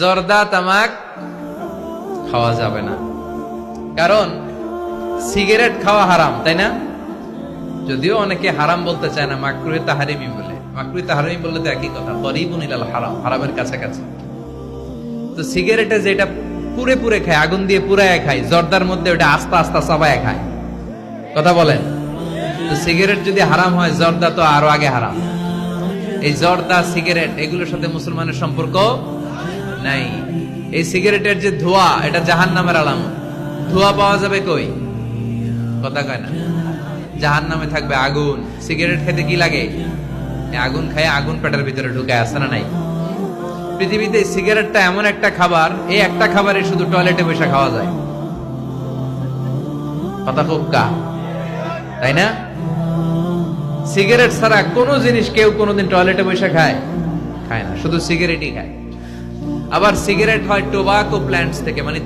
জর্দা তামাক খাওয়া যাবে না। কারণ সিগারেট খাওয়া হারাম, তাই না? যদিও অনেকে হারাম বলতে চায় না মাকরুয়ে তাহারিমি বলে। মাকরুয়ে তাহারিমি বললে তো একই কথা করিবুন ইলাল হারাম, হারামের কাছাকাছি। তো সিগারেটে যেটা পুরে পুরে খায়, আগুন দিয়ে পুরায় খায়, জর্দার মধ্যে ওটা আস্তে আস্তে চাবায় খায়। কথা বলেন? তো সিগারেট যদি হারাম হয়, জর্দা তো আরও আগে হারাম। এই জর্দা সিগারেট, এগুলোর সাথে মুসলমানের সম্পর্ক নাই। এই সিগারেটের যে ধোঁয়া, এটা জাহান নামের আলাম ধোঁয়া পাওয়া যাবে কই? কথা কয় না। জাহান নামে থাকবে আগুন। সিগারেট খেতে কি লাগে? আগুন খায়, আগুন পেটের ভিতরে ঢুকে আসে না নাই? পৃথিবীতে সিগারেটটা এমন একটা খাবার, এই একটা খাবারে শুধু টয়লেটে বসে খাওয়া যায়। কথা খুব কা তাই না? সিগারেট ছাড়া কোনো জিনিস কেউ কোনোদিন টয়লেটে বসে খায়? খায় না, শুধু সিগারেটই খায়। আবার সিগারেট হয় টোবাকো প্ল্যান্টস থেকে মানে